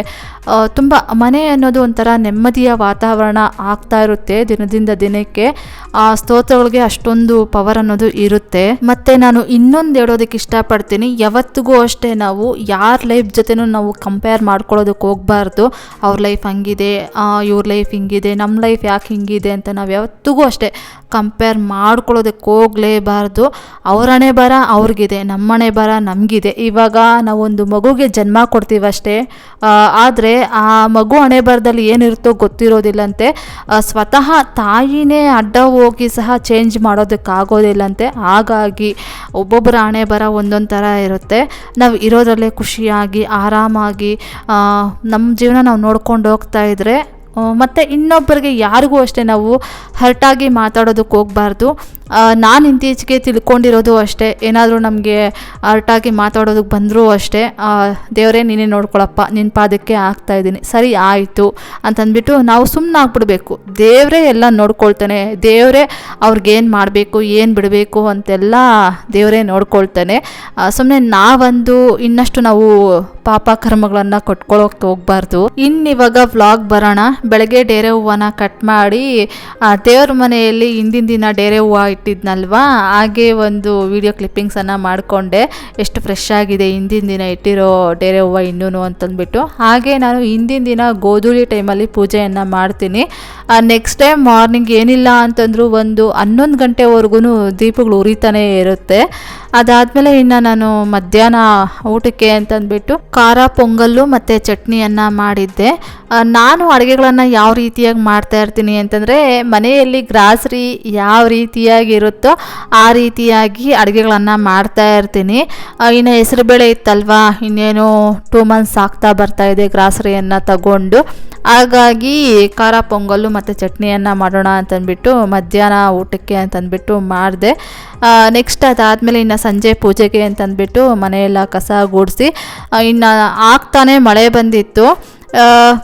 A: ತುಂಬ ಮನೆ ಅನ್ನೋದು ಒಂಥರ ನೆಮ್ಮದಿಯ ವಾತಾವರಣ ಆಗ್ತಾ ಇರುತ್ತೆ ದಿನದಿಂದ ದಿನಕ್ಕೆ. ಆ, ಸ್ತೋತ್ರಗಳಿಗೆ ಅಷ್ಟೊಂದು ಪವರ್ ಅನ್ನೋದು ಇರುತ್ತೆ. ಮತ್ತು ನಾನು ಇನ್ನೊಂದು ಹೇಳೋದಕ್ಕೆ ಇಷ್ಟಪಡ್ತೀನಿ. ಯಾವತ್ತಿಗೂ ಅಷ್ಟೇ ನಾವು ಯಾರ ಲೈಫ್ ಜೊತೆನೂ ನಾವು ಕಂಪೇರ್ ಮಾಡ್ಕೊಳ್ಳೋದಕ್ಕೆ ಹೋಗಬಾರ್ದು. ಅವ್ರ ಲೈಫ್ ಹಂಗಿದೆ ಇವ್ರ ಲೈಫ್ ಹಿಂಗಿದೆ ನಮ್ಮ ಲೈಫ್ ಯಾಕೆ ಹಿಂಗಿದೆ ಅಂತ ನಾವು ಯಾವತ್ತಿಗೂ ಅಷ್ಟೇ ಕಂಪೇರ್ ಮಾಡ್ಕೊಳ್ಳೋದಕ್ಕೆ ಹೋಗಲೇಬಾರ್ದು. ಅವ್ರ ಹಣೆ ಬರ ಅವ್ರಿಗಿದೆ ನಮ್ಮ ಹಣೆ ಬರ ನಮಗಿದೆ. ಇವಾಗ ನಾವೊಂದು ಮಗುಗೆ ಜನ್ಮ ಕೊಡ್ತೀವಷ್ಟೇ ಆದರೆ ಆ ಮಗು ಹಣೆ ಬರದಲ್ಲಿ ಏನಿರುತ್ತೋ ಗೊತ್ತಿರೋದಿಲ್ಲಂತೆ. ಸ್ವತಃ ತಾಯಿನೇ ಅಡ್ಡ ಹೋಗಿ ಸಹ ಚೇಂಜ್ ಮಾಡೋದಕ್ಕಾಗೋದಿಲ್ಲಂತೆ. ಹಾಗಾಗಿ ಒಬ್ಬೊಬ್ಬರ ಹಣೆ ಬರ ಒಂದೊಂದು ಥರ ಇರುತ್ತೆ. ನಾವು ಇರೋದರಲ್ಲೇ ಖುಷಿಯಾಗಿ, ಆರಾಮಾಗಿ ನಮ್ಮ ಜೀವನ ನಾವು ನೋಡ್ಕೊಂಡು ಹೋಗ್ತಾ ಇದ್ದರೆ ಮತ್ತು ಇನ್ನೊಬ್ಬರಿಗೆ ಯಾರಿಗೂ ಅಷ್ಟೇ ನಾವು ಹರ್ಟಾಗಿ ಮಾತಾಡೋದಕ್ಕೆ ಹೋಗಬಾರ್ದು. ನಾನು ಇತ್ತೀಚೆಗೆ ತಿಳ್ಕೊಂಡಿರೋದು ಅಷ್ಟೇ. ಏನಾದರೂ ನಮಗೆ ಅರ್ಟಾಗಿ ಮಾತಾಡೋದಕ್ಕೆ ಬಂದರೂ ಅಷ್ಟೇ. ದೇವರೇ, ನೀನೇ ನೋಡ್ಕೊಳಪ್ಪ. ನಿನ್ನ ಪಾದಕ್ಕೆ ಆಗ್ತಾ ಇದ್ದೀನಿ. ಸರಿ, ಆಯಿತು ಅಂತಂದ್ಬಿಟ್ಟು ನಾವು ಸುಮ್ಮನೆ ಆಗ್ಬಿಡ್ಬೇಕು ದೇವರೇ ಎಲ್ಲ ನೋಡ್ಕೊಳ್ತಾನೆ. ದೇವರೇ ಅವ್ರಿಗೇನು ಮಾಡಬೇಕು, ಏನು ಬಿಡಬೇಕು ಅಂತೆಲ್ಲ ದೇವರೇ ನೋಡ್ಕೊಳ್ತಾನೆ. ಸುಮ್ಮನೆ ನಾವೊಂದು ಇನ್ನಷ್ಟು ನಾವು ಪಾಪ ಕರ್ಮಗಳನ್ನು ಕೊಟ್ಕೊಳ್ಳೋಕೆ ಹೋಗ್ಬಾರ್ದು. ಇನ್ನಿವಾಗ ವ್ಲಾಗ್ ಬರೋಣ. ಬೆಳಗ್ಗೆ ಡೇರೆ ಹೂವನ್ನ ಕಟ್ ಮಾಡಿ ದೇವ್ರ ಮನೆಯಲ್ಲಿ ಹಿಂದಿನ ದಿನ ಡೇರೆ ಹೂವು ಇಟ್ಟಿದ್ನಲ್ವಾ? ಹಾಗೆ ಒಂದು ವಿಡಿಯೋ ಕ್ಲಿಪ್ಪಿಂಗ್ಸನ್ನು ಮಾಡಿಕೊಂಡೆ. ಎಷ್ಟು ಫ್ರೆಶ್ ಆಗಿದೆ, ಹಿಂದಿನ ದಿನ ಇಟ್ಟಿರೋ ಡೇರೆ ಹೂವು ಇನ್ನೂ ಅಂತಂದ್ಬಿಟ್ಟು. ಹಾಗೆ ನಾನು ಹಿಂದಿನ ದಿನ ಗೋಧೂಳಿ ಟೈಮಲ್ಲಿ ಪೂಜೆಯನ್ನು ಮಾಡ್ತೀನಿ. ನೆಕ್ಸ್ಟ್ ಟೈಮ್ ಮಾರ್ನಿಂಗ್ ಏನಿಲ್ಲ ಅಂತಂದರೂ ಒಂದು ಹನ್ನೊಂದು ಗಂಟೆವರೆಗೂ ದೀಪಗಳು ಉರಿತಾನೇ ಇರುತ್ತೆ. ಅದಾದಮೇಲೆ ಇನ್ನು ನಾನು ಮಧ್ಯಾಹ್ನ ಊಟಕ್ಕೆ ಅಂತಂದ್ಬಿಟ್ಟು ಖಾರ, ಪೊಂಗಲ್ಲು ಮತ್ತು ಚಟ್ನಿಯನ್ನು ಮಾಡಿದ್ದೆ. ನಾನು ಅಡುಗೆಗಳನ್ನು ಯಾವ ರೀತಿಯಾಗಿ ಮಾಡ್ತಾ ಇರ್ತೀನಿ ಅಂತಂದರೆ ಮನೆಯಲ್ಲಿ ಗ್ರಾಸರಿ ಯಾವ ರೀತಿಯಾಗಿರುತ್ತೋ ಆ ರೀತಿಯಾಗಿ ಅಡುಗೆಗಳನ್ನು ಮಾಡ್ತಾ ಇರ್ತೀನಿ. ಇನ್ನು ಇನ್ನು ಹೆಸರುಬೇಳೆ ಇತ್ತಲ್ವಾ, ಇನ್ನೇನು ಟೂ ಮಂತ್ಸ್ ಆಗ್ತಾ ಬರ್ತಾ ಇದೆ ಗ್ರಾಸರಿಯನ್ನು ತಗೊಂಡು. ಹಾಗಾಗಿ ಖಾರ ಪೊಂಗಲ್ಲು ಮತ್ತು ಚಟ್ನಿಯನ್ನು ಮಾಡೋಣ ಅಂತಂದ್ಬಿಟ್ಟು, ಮಧ್ಯಾಹ್ನ ಊಟಕ್ಕೆ ಅಂತಂದ್ಬಿಟ್ಟು ಮಾಡಿದೆ. ನೆಕ್ಸ್ಟ್ ಅದಾದಮೇಲೆ ಇನ್ನು ಸಂಜೆ ಪೂಜೆಗೆ ಅಂತಂದ್ಬಿಟ್ಟು ಮನೆಯೆಲ್ಲ ಕಸ ಗುಡಿಸಿ ಇನ್ನು ಆಗ್ತಾನೆ ಮಳೆ ಬಂದಿತ್ತು.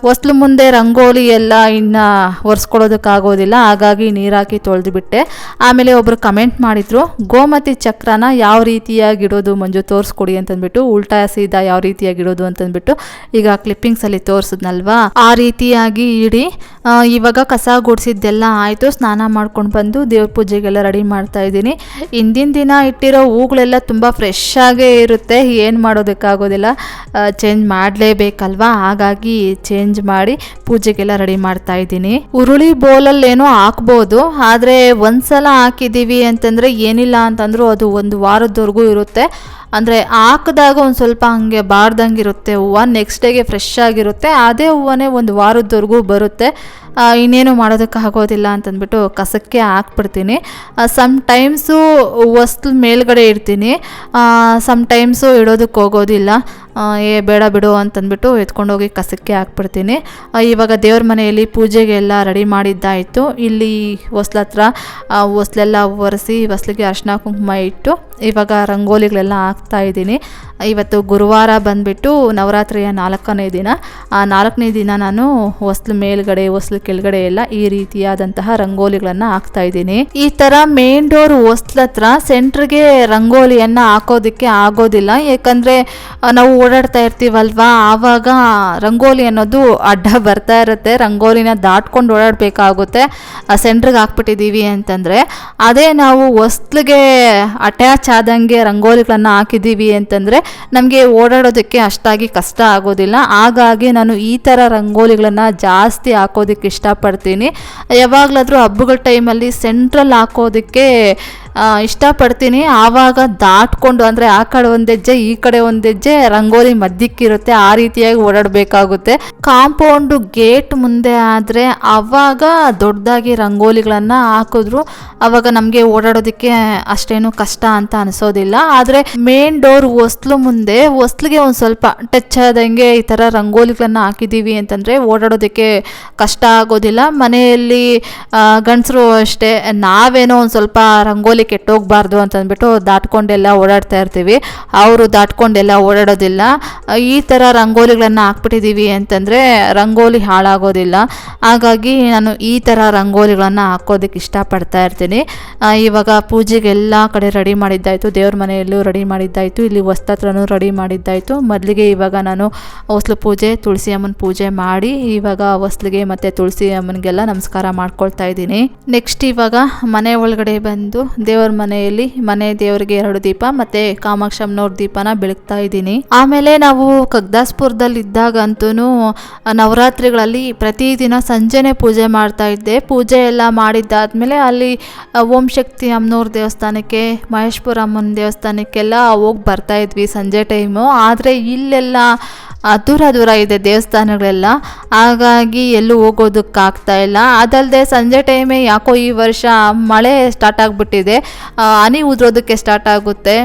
A: ಹೊಸ್ಲು ಮುಂದೆ ರಂಗೋಲಿ ಎಲ್ಲ ಇನ್ನು ಒರೆಸ್ಕೊಳ್ಳೋದಕ್ಕಾಗೋದಿಲ್ಲ. ಹಾಗಾಗಿ ನೀರಾಕಿ ತೊಳೆದುಬಿಟ್ಟೆ ಆಮೇಲೆ ಒಬ್ಬರು ಕಮೆಂಟ್ ಮಾಡಿದರು, ಗೋಮತಿ ಚಕ್ರನ ಯಾವ ರೀತಿಯಾಗಿ ಇಡೋದು ಮಂಜು? ತೋರಿಸ್ಕೊಡಿ ಅಂತಂದ್ಬಿಟ್ಟು, ಉಲ್ಟಾ ಸೀದಾ ಯಾವ ರೀತಿಯಾಗಿ ಇಡೋದು ಅಂತಂದ್ಬಿಟ್ಟು, ಈಗ ಕ್ಲಿಪ್ಪಿಂಗ್ಸಲ್ಲಿ ತೋರಿಸಿದ್ನಲ್ವಾ? ಆ ರೀತಿಯಾಗಿ ಇಡಿ. ಇವಾಗ ಕಸ ಗುಡಿಸಿದ್ದೆಲ್ಲ ಆಯಿತು. ಸ್ನಾನ ಮಾಡ್ಕೊಂಡು ಬಂದು ದೇವ್ರ ಪೂಜೆಗೆಲ್ಲ ರೆಡಿ ಮಾಡ್ತಾ ಇದ್ದೀನಿ. ಹಿಂದಿನ ದಿನ ಇಟ್ಟಿರೋ ಹೂಗಳೆಲ್ಲ ತುಂಬ ಫ್ರೆಶ್ ಆಗೇ ಇರುತ್ತೆ. ಏನು ಮಾಡೋದಕ್ಕಾಗೋದಿಲ್ಲ. ಚೇಂಜ್ ಮಾಡಲೇಬೇಕಲ್ವಾ? ಹಾಗಾಗಿ ಚೇಂಜ್ ಮಾಡಿ ಪೂಜೆಗೆಲ್ಲ ರೆಡಿ ಮಾಡ್ತಾ ಇದ್ದೀನಿ. ಉರುಳಿ ಬೋಲಲ್ಲೇನೋ ಹಾಕ್ಬೋದು, ಆದರೆ ಒಂದ್ಸಲ ಹಾಕಿದ್ದೀವಿ ಅಂತಂದರೆ ಏನಿಲ್ಲ ಅಂತಂದರೂ ಅದು ಒಂದು ವಾರದವರೆಗೂ ಇರುತ್ತೆ. ಅಂದರೆ ಹಾಕಿದಾಗ ಒಂದು ಸ್ವಲ್ಪ ಹಂಗೆ ಬಾರ್ದಂಗೆ ಇರುತ್ತೆ ಹೂವು ನೆಕ್ಸ್ಟ್ ಡೇಗೆ ಫ್ರೆಶ್ ಆಗಿರುತ್ತೆ, ಅದೇ ಹೂವನೇ ಒಂದು ವಾರದವರೆಗೂ ಬರುತ್ತೆ. ಇನ್ನೇನು ಇನ್ನೇನು ಮಾಡೋದಕ್ಕಾಗೋದಿಲ್ಲ ಅಂತಂದ್ಬಿಟ್ಟು ಕಸಕ್ಕೆ ಹಾಕ್ಬಿಡ್ತೀನಿ. ಸಮ್ ಟೈಮ್ಸು ಹೊಸ್ಲು ಮೇಲ್ಗಡೆ ಇಡ್ತೀನಿ. ಸಮ್ ಟೈಮ್ಸು ಇಡೋದಕ್ಕೆ ಹೋಗೋದಿಲ್ಲ. ಏ, ಬೇಡ ಬಿಡು ಅಂತಂದ್ಬಿಟ್ಟು ಎತ್ಕೊಂಡೋಗಿ ಕಸಕ್ಕೆ ಹಾಕ್ಬಿಡ್ತೀನಿ. ಇವಾಗ ದೇವ್ರ ಮನೆಯಲ್ಲಿ ಪೂಜೆಗೆಲ್ಲ ರೆಡಿ ಮಾಡಿದ್ದಾಯಿತು. ಇಲ್ಲಿ ಹೊಸ್ಲ ಹತ್ರ ಹೊಸ್ಲೆಲ್ಲ ಒರೆಸಿ, ಹೊಸ್ಲಿಗೆ ಅರ್ಶಿನ ಕುಂಕುಮ ಇಟ್ಟು, ಇವಾಗ ರಂಗೋಲಿಗಳೆಲ್ಲ ಹಾಕ್ತಾ ಇದ್ದೀನಿ. ಇವತ್ತು ಗುರುವಾರ ಬಂದುಬಿಟ್ಟು ನವರಾತ್ರಿಯ ನಾಲ್ಕನೇ ದಿನ. ಆ ನಾಲ್ಕನೇ ದಿನ ನಾನು ಹೊಸ್ಲು ಮೇಲ್ಗಡೆ, ಹೊಸ್ಲು ಕೆಳಗಡೆ ಎಲ್ಲ ಈ ರೀತಿಯಾದಂತಹ ರಂಗೋಲಿಗಳನ್ನು ಹಾಕ್ತಾ ಇದ್ದೀನಿ. ಈ ಥರ ಮೇನ್ ಡೋರ್ ಹೊಸ್ಲತ್ರ ಸೆಂಟ್ರಿಗೆ ರಂಗೋಲಿಯನ್ನು ಹಾಕೋದಕ್ಕೆ ಆಗೋದಿಲ್ಲ. ಯಾಕಂದರೆ ನಾವು ಓಡಾಡ್ತಾ ಇರ್ತೀವಲ್ವಾ? ಆವಾಗ ರಂಗೋಲಿ ಅನ್ನೋದು ಅಡ್ಡ ಬರ್ತಾ ಇರುತ್ತೆ. ರಂಗೋಲಿನ ದಾಟ್ಕೊಂಡು ಓಡಾಡಬೇಕಾಗುತ್ತೆ. ಸೆಂಟ್ರಿಗೆ ಹಾಕ್ಬಿಟ್ಟಿದ್ದೀವಿ ಅಂತಂದರೆ, ಅದೇ ನಾವು ಹೊಸ್ಲಿಗೆ ಅಟ್ಯಾಚ್ ಆದಂಗೆ ರಂಗೋಲಿಗಳನ್ನು ಹಾಕಿದ್ದೀವಿ ಅಂತಂದರೆ ನಮಗೆ ಓಡಾಡೋದಕ್ಕೆ ಅಷ್ಟಾಗಿ ಕಷ್ಟ ಆಗೋದಿಲ್ಲ. ಹಾಗಾಗಿ ನಾನು ಈ ಥರ ರಂಗೋಲಿಗಳನ್ನು ಜಾಸ್ತಿ ಹಾಕೋದಕ್ಕೆ ಇಷ್ಟಪಡ್ತೀನಿ. ಯಾವಾಗಲಾದರೂ ಹಬ್ಬಗಳ ಟೈಮಲ್ಲಿ ಸೆಂಟ್ರಲ್ ಹಾಕೋದಕ್ಕೆ ಇಷ್ಟಪಡ್ತೀನಿ. ಆವಾಗ ದಾಟ್ಕೊಂಡು ಅಂದರೆ ಆ ಕಡೆ ಒಂದು ಹೆಜ್ಜೆ, ಈ ಕಡೆ ಒಂದು ಹೆಜ್ಜೆ ರಂಗೋಲಿ ಮಧ್ಯಕ್ಕಿರುತ್ತೆ, ಆ ರೀತಿಯಾಗಿ ಓಡಾಡಬೇಕಾಗುತ್ತೆ. ಕಾಂಪೌಂಡು ಗೇಟ್ ಮುಂದೆ ಆದರೆ ಆವಾಗ ದೊಡ್ಡದಾಗಿ ರಂಗೋಲಿಗಳನ್ನು ಹಾಕಿದ್ರು. ಆವಾಗ ನಮಗೆ ಓಡಾಡೋದಕ್ಕೆ ಅಷ್ಟೇನು ಕಷ್ಟ ಅಂತ ಅನಿಸೋದಿಲ್ಲ. ಆದರೆ ಮೇನ್ ಡೋರ್ ಹೊಸ್ಲು ಮುಂದೆ, ಹೊಸ್ಲಿಗೆ ಒಂದು ಸ್ವಲ್ಪ ಟಚ್ ಆದಂಗೆ ಈ ಥರ ರಂಗೋಲಿಗಳನ್ನು ಹಾಕಿದ್ದೀವಿ ಅಂತಂದರೆ ಓಡಾಡೋದಕ್ಕೆ ಕಷ್ಟ ಆಗೋದಿಲ್ಲ. ಮನೆಯಲ್ಲಿ ಗಂಡಸರು ಅಷ್ಟೇ. ನಾವೇನೋ ಒಂದು ಸ್ವಲ್ಪ ರಂಗೋಲಿ ರಂಗೋಲಿ ಕೆಟ್ಟೋಗ್ಬಾರ್ದು ಅಂತಂದ್ಬಿಟ್ಟು ದಾಟ್ಕೊಂಡೆಲ್ಲ ಓಡಾಡ್ತಾ ಇರ್ತೀವಿ. ಅವರು ದಾಟ್ಕೊಂಡೆಲ್ಲ ಓಡಾಡೋದಿಲ್ಲ. ಈ ಥರ ರಂಗೋಲಿಗಳನ್ನು ಹಾಕ್ಬಿಟ್ಟಿದ್ದೀವಿ ಅಂತಂದರೆ ರಂಗೋಲಿ ಹಾಳಾಗೋದಿಲ್ಲ. ಹಾಗಾಗಿ ನಾನು ಈ ಥರ ರಂಗೋಲಿಗಳನ್ನು ಹಾಕೋದಕ್ಕೆ ಇಷ್ಟಪಡ್ತಾ ಇರ್ತೀನಿ. ಇವಾಗ ಪೂಜೆಗೆ ಎಲ್ಲ ಕಡೆ ರೆಡಿ ಮಾಡಿದ್ದಾಯಿತು. ದೇವ್ರ ಮನೆಯಲ್ಲೂ ರೆಡಿ ಮಾಡಿದ್ದಾಯಿತು. ಇಲ್ಲಿ ಹೊಸ್ತತ್ರನೂ ರೆಡಿ ಮಾಡಿದ್ದಾಯಿತು. ಮೊದಲಿಗೆ ಇವಾಗ ನಾನು ಹೊಸ್ಲು ಪೂಜೆ ತುಳಸಿ ಅಮ್ಮನ ಪೂಜೆ ಮಾಡಿ ಇವಾಗ ಹೊಸ್ಲಿಗೆ ಮತ್ತು ತುಳಸಿ ಅಮ್ಮನಿಗೆಲ್ಲ ನಮಸ್ಕಾರ ಮಾಡ್ಕೊಳ್ತಾ ಇದ್ದೀನಿ. ನೆಕ್ಸ್ಟ್ ಇವಾಗ ಮನೆ ಒಳಗಡೆ ಬಂದು ದೇವ್ರ ಮನೆಯಲ್ಲಿ, ಮನೆ ದೇವರಿಗೆ ಎರಡು ದೀಪ ಮತ್ತೆ ಕಾಮಾಕ್ಷಮ್ಮನವ್ರ ದೀಪನ ಬೆಳಗ್ತಾ ಇದ್ದೀನಿ. ಆಮೇಲೆ ನಾವು ಕಗ್ದಾಸ್ಪುರದಲ್ಲಿ ಇದ್ದಾಗಂತೂ ನವರಾತ್ರಿಗಳಲ್ಲಿ ಪ್ರತಿದಿನ ಸಂಜೆನೆ ಪೂಜೆ ಮಾಡ್ತಾ ಇದ್ದೆ. ಪೂಜೆ ಎಲ್ಲ ಮಾಡಿದ್ದಾದ್ಮೇಲೆ ಅಲ್ಲಿ ಓಂ ಶಕ್ತಿ ಅಮ್ಮನವ್ರ ದೇವಸ್ಥಾನಕ್ಕೆ ಮಹೇಶ್ಪುರ ಅಮ್ಮನ ದೇವಸ್ಥಾನಕ್ಕೆಲ್ಲ ಹೋಗಿ ಬರ್ತಾ ಇದ್ವಿ ಸಂಜೆ ಟೈಮು. ಆದರೆ ಇಲ್ಲೆಲ್ಲ ದೂರ ದೂರ ಇದೆ ದೇವಸ್ಥಾನಗಳೆಲ್ಲ. ಹಾಗಾಗಿ ಎಲ್ಲೂ ಹೋಗೋದಕ್ಕಾಗ್ತಾ ಇಲ್ಲ. ಅದಲ್ಲದೆ ಸಂಜೆ ಟೈಮೇ ಯಾಕೋ ಈ ವರ್ಷ ಮಳೆ ಸ್ಟಾರ್ಟ್ ಆಗಿಬಿಟ್ಟಿದೆ. ಹನಿ ಉದುರೋದಕ್ಕೆ ಸ್ಟಾರ್ಟ್ ಆಗುತ್ತೆ.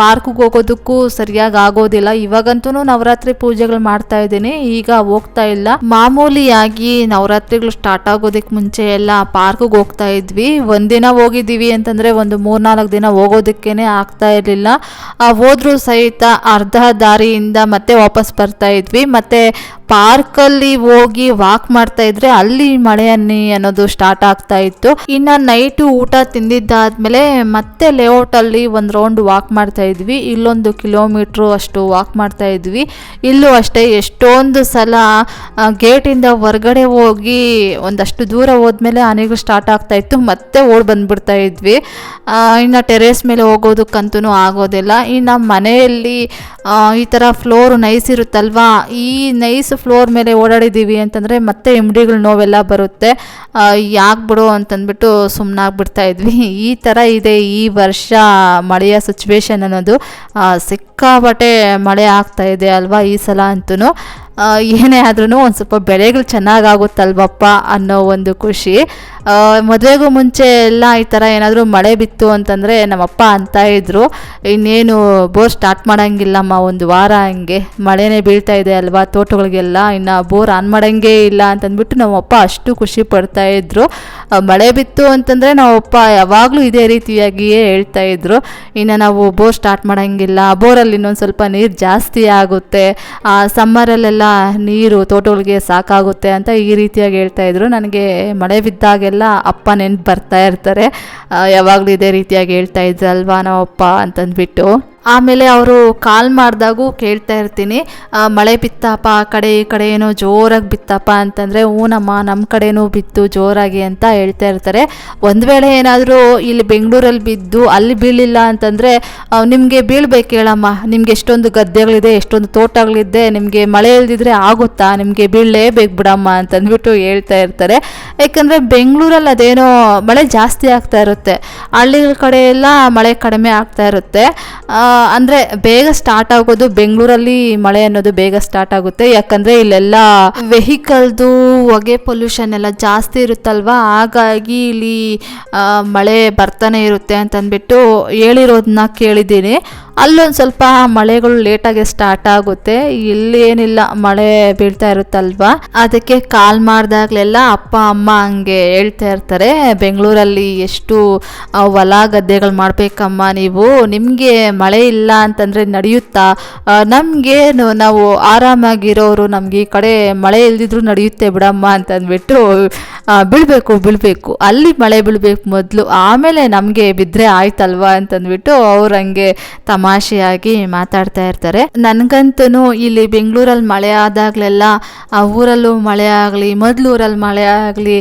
A: ಪಾರ್ಕಿಗೆ ಹೋಗೋದಕ್ಕೂ ಸರಿಯಾಗಿ ಆಗೋದಿಲ್ಲ. ಇವಾಗಂತೂ ನವರಾತ್ರಿ ಪೂಜೆಗಳು ಮಾಡ್ತಾ ಇದ್ದೀನಿ. ಈಗ ಹೋಗ್ತಾ ಇಲ್ಲ. ಮಾಮೂಲಿಯಾಗಿ ನವರಾತ್ರಿಗಳು ಸ್ಟಾರ್ಟ್ ಆಗೋದಕ್ಕೆ ಮುಂಚೆ ಎಲ್ಲ ಪಾರ್ಕಿಗೆ ಹೋಗ್ತಾ ಇದ್ವಿ. ಒಂದಿನ ಹೋಗಿದ್ದೀವಿ ಅಂತಂದರೆ ಒಂದು ಮೂರ್ನಾಲ್ಕು ದಿನ ಹೋಗೋದಕ್ಕೇ ಆಗ್ತಾ ಇರಲಿಲ್ಲ. ಹೋದ್ರೂ ಸಹಿತ ಅರ್ಧ ದಾರಿಯಿಂದ ಮತ್ತೆ ವಾಪಸ್ ಬರ್ತಾ ಇದ್ವಿ. ಮತ್ತೆ ಪಾರ್ಕಲ್ಲಿ ಹೋಗಿ ವಾಕ್ ಮಾಡ್ತಾ ಇದ್ರೆ ಅಲ್ಲಿ ಮಳೆ ಹನಿ ಅನ್ನೋದು ಸ್ಟಾರ್ಟ್ ಆಗ್ತಾ ಇತ್ತು. ಇನ್ನು ನೈಟು ಊಟ ತಿಂದಿದ್ದಾದ್ಮೇಲೆ ಮತ್ತೆ ಲೇಔಟಲ್ಲಿ ಒಂದು ರೌಂಡ್ ವಾಕ್ ಮಾಡ್ತಾ ಇದ್ವಿ. ಇಲ್ಲೊಂದು ಕಿಲೋಮೀಟ್ರು ಅಷ್ಟು ವಾಕ್ ಮಾಡ್ತಾ ಇದ್ವಿ. ಇಲ್ಲೂ ಅಷ್ಟೇ ಎಷ್ಟೊಂದು ಸಲ ಗೇಟಿಂದ ಹೊರಗಡೆ ಹೋಗಿ ಒಂದಷ್ಟು ದೂರ ಹೋದ್ಮೇಲೆ ಹನಿಗಳು ಸ್ಟಾರ್ಟ್ ಆಗ್ತಾ ಇತ್ತು. ಮತ್ತೆ ಓಡ್ ಬಂದ್ಬಿಡ್ತಾ ಇದ್ವಿ. ಇನ್ನು ಟೆರೇಸ್ ಮೇಲೆ ಹೋಗೋದಕ್ಕಂತೂ ಆಗೋದಿಲ್ಲ. ಇನ್ನು ಮನೆಯಲ್ಲಿ ಈ ಥರ ಫ್ಲೋರ್ ನೈಸ್ ಇರುತ್ತಲ್ವಾ ಈ ನೈಸ್ ಫ್ಲೋರ್ ಮೇಲೆ ಓಡಾಡಿದ್ದೀವಿ ಅಂತಂದರೆ ಮತ್ತೆ ಇಮ್ಡಿಗಳು ನೋವೆಲ್ಲ ಬರುತ್ತೆ. ಯಾಕೆ ಬಿಡು ಅಂತಂದ್ಬಿಟ್ಟು ಸುಮ್ಮನಾಗ್ಬಿಡ್ತಾ ಇದ್ವಿ. ಈ ಥರ ಇದೆ ಈ ವರ್ಷ ಮಳೆಯ ಸಿಚುವೇಶನ್ ಅನ್ನೋದು. ಸಿಕ್ಕಾಪಟ್ಟೆ ಮಳೆ ಆಗ್ತಾ ಇದೆ ಅಲ್ವಾ ಈ ಸಲ ಅಂತೂ ಏನೇ ಆದ್ರೂ ಒಂದು ಸ್ವಲ್ಪ ಬೆಳೆಗಳು ಚೆನ್ನಾಗಾಗುತ್ತಲ್ವಪ್ಪ ಅನ್ನೋ ಒಂದು ಖುಷಿ. ಮದುವೆಗೂ ಮುಂಚೆ ಎಲ್ಲ ಈ ಥರ ಏನಾದರೂ ಮಳೆ ಬಿತ್ತು ಅಂತಂದರೆ ನಮ್ಮಪ್ಪ ಅಂತ ಇದ್ದರು ಇನ್ನೇನು ಬೋರ್ ಸ್ಟಾರ್ಟ್ ಮಾಡೋಂಗಿಲ್ಲಮ್ಮ, ಒಂದು ವಾರ ಹಂಗೆ. ಮಳೆನೇ ಬೀಳ್ತಾ ಇದೆ ಅಲ್ವಾ ತೋಟಗಳಿಗೆಲ್ಲ, ಇನ್ನು ಬೋರ್ ಆನ್ ಮಾಡೋಂಗೇ ಇಲ್ಲ ಅಂತಂದ್ಬಿಟ್ಟು ನಮ್ಮಪ್ಪ ಅಷ್ಟು ಖುಷಿ ಪಡ್ತಾ ಇದ್ದರು ಮಳೆ ಬಿತ್ತು ಅಂತಂದರೆ ನಮ್ಮಪ್ಪ ಯಾವಾಗಲೂ ಇದೇ ರೀತಿಯಾಗಿಯೇ ಹೇಳ್ತಾ ಇದ್ದರು ಇನ್ನು ನಾವು ಬೋರ್ ಸ್ಟಾರ್ಟ್ ಮಾಡೋಂಗಿಲ್ಲ, ಬೋರಲ್ಲಿ ಇನ್ನೊಂದು ಸ್ವಲ್ಪ ನೀರು ಜಾಸ್ತಿ ಆಗುತ್ತೆ. ಸಮ್ಮರಲ್ಲೆಲ್ಲ ನೀರು ತೋಟಗಳಿಗೆ ಸಾಕಾಗುತ್ತೆ ಅಂತ ಈ ರೀತಿಯಾಗಿ ಹೇಳ್ತಾ ಇದ್ರು. ನನಗೆ ಮಳೆ ಬಿದ್ದಾಗೆಲ್ಲ ಅಪ್ಪ ನೆನ್ಪು ಬರ್ತಾ ಇರ್ತಾರೆ. ಯಾವಾಗಲೂ ಇದೇ ರೀತಿಯಾಗಿ ಹೇಳ್ತಾ ಇದ್ರಲ್ವಾ ನಾವಪ್ಪ ಅಂತಂದ್ಬಿಟ್ಟು. ಆಮೇಲೆ ಅವರು ಕಾಲ್ ಮಾಡಿದಾಗೂ ಕೇಳ್ತಾ ಇರ್ತೀನಿ ಮಳೆ ಬಿತ್ತಪ್ಪ, ಆ ಕಡೆ ಈ ಕಡೆ ಏನೋ ಜೋರಾಗಿ ಬಿತ್ತಪ್ಪ ಅಂತಂದರೆ ಹೂನಮ್ಮ ನಮ್ಮ ಕಡೆನೂ ಬಿತ್ತು ಜೋರಾಗಿ ಅಂತ ಹೇಳ್ತಾ ಇರ್ತಾರೆ. ಒಂದು ವೇಳೆ ಏನಾದರೂ ಇಲ್ಲಿ ಬೆಂಗಳೂರಲ್ಲಿ ಬಿದ್ದು ಅಲ್ಲಿ ಬೀಳಿಲ್ಲ ಅಂತಂದರೆ ನಿಮಗೆ ಬೀಳ್ಬೇಕು ಹೇಳಮ್ಮ, ನಿಮ್ಗೆ ಎಷ್ಟೊಂದು ಗದ್ದೆಗಳಿದೆ, ಎಷ್ಟೊಂದು ತೋಟಗಳಿದೆ, ನಿಮಗೆ ಮಳೆ ಇಲ್ದಿದ್ರೆ ಆಗುತ್ತಾ, ನಿಮಗೆ ಬೀಳಲೇಬೇಕು ಬಿಡಮ್ಮ ಅಂತಂದ್ಬಿಟ್ಟು ಹೇಳ್ತಾ ಇರ್ತಾರೆ. ಯಾಕಂದರೆ ಬೆಂಗಳೂರಲ್ಲಿ ಅದೇನೋ ಮಳೆ ಜಾಸ್ತಿ ಆಗ್ತಾ ಇರುತ್ತೆ, ಹಳ್ಳಿಗಳ ಕಡೆ ಎಲ್ಲ ಮಳೆ ಕಡಿಮೆ ಆಗ್ತಾ ಇರುತ್ತೆ. ಅಂದರೆ ಬೇಗ ಸ್ಟಾರ್ಟ್ ಆಗೋದು ಬೆಂಗಳೂರಲ್ಲಿ ಮಳೆ ಅನ್ನೋದು ಬೇಗ ಸ್ಟಾರ್ಟ್ ಆಗುತ್ತೆ. ಯಾಕಂದರೆ ಇಲ್ಲೆಲ್ಲ ವೆಹಿಕಲ್ದು ಹೊಗೆ ಪೊಲ್ಯೂಷನ್ ಎಲ್ಲ ಜಾಸ್ತಿ ಇರುತ್ತಲ್ವಾ? ಹಾಗಾಗಿ ಇಲ್ಲಿ ಮಳೆ ಬರ್ತಾನೆ ಇರುತ್ತೆ ಅಂತಂದ್ಬಿಟ್ಟು ಹೇಳಿರೋದನ್ನ ಕೇಳಿದ್ದೀನಿ. ಅಲ್ಲೊಂದು ಸ್ವಲ್ಪ ಮಳೆಗಳು ಲೇಟಾಗಿ ಸ್ಟಾರ್ಟ್ ಆಗುತ್ತೆ. ಇಲ್ಲಿ ಏನಿಲ್ಲ, ಮಳೆ ಬೀಳ್ತಾ ಇರುತ್ತಲ್ವಾ? ಅದಕ್ಕೆ ಕಾಲ್ ಮಾಡಿದಾಗ್ಲೆಲ್ಲ ಅಪ್ಪ, ಅಮ್ಮ ಹಂಗೆ ಹೇಳ್ತಾ ಇರ್ತಾರೆ. ಬೆಂಗಳೂರಲ್ಲಿ ಎಷ್ಟು ಹೊಲ ಗದ್ದೆಗಳು ಮಾಡಬೇಕಮ್ಮ ನೀವು? ನಿಮಗೆ ಮಳೆ ಇಲ್ಲ ಅಂತಂದರೆ ನಡೆಯುತ್ತಾ? ನಮಗೇನು, ನಾವು ಆರಾಮಾಗಿರೋರು ನಮಗೆ ಈ ಕಡೆ ಮಳೆ ಇಲ್ದಿದ್ರು ನಡೆಯುತ್ತೆ ಬಿಡಮ್ಮ ಅಂತಂದ್ಬಿಟ್ಟು ಬೀಳಬೇಕು, ಬೀಳ್ಬೇಕು. ಅಲ್ಲಿ ಮಳೆ ಬೀಳ್ಬೇಕು ಮೊದಲು. ಆಮೇಲೆ ನಮಗೆ ಬಿದ್ದರೆ ಆಯ್ತಲ್ವಾ ಅಂತಂದ್ಬಿಟ್ಟು ಅವ್ರು ಹಂಗೆ ತಮಾಷೆಯಾಗಿ ಮಾತಾಡ್ತಾ ಇರ್ತಾರೆ. ನನಗಂತೂ ಇಲ್ಲಿ ಬೆಂಗಳೂರಲ್ಲಿ ಮಳೆ ಆದಾಗಲೆಲ್ಲ, ಆ ಊರಲ್ಲೂ ಮಳೆ ಆಗಲಿ, ಮೊದಲು ಊರಲ್ಲಿ ಮಳೆ ಆಗಲಿ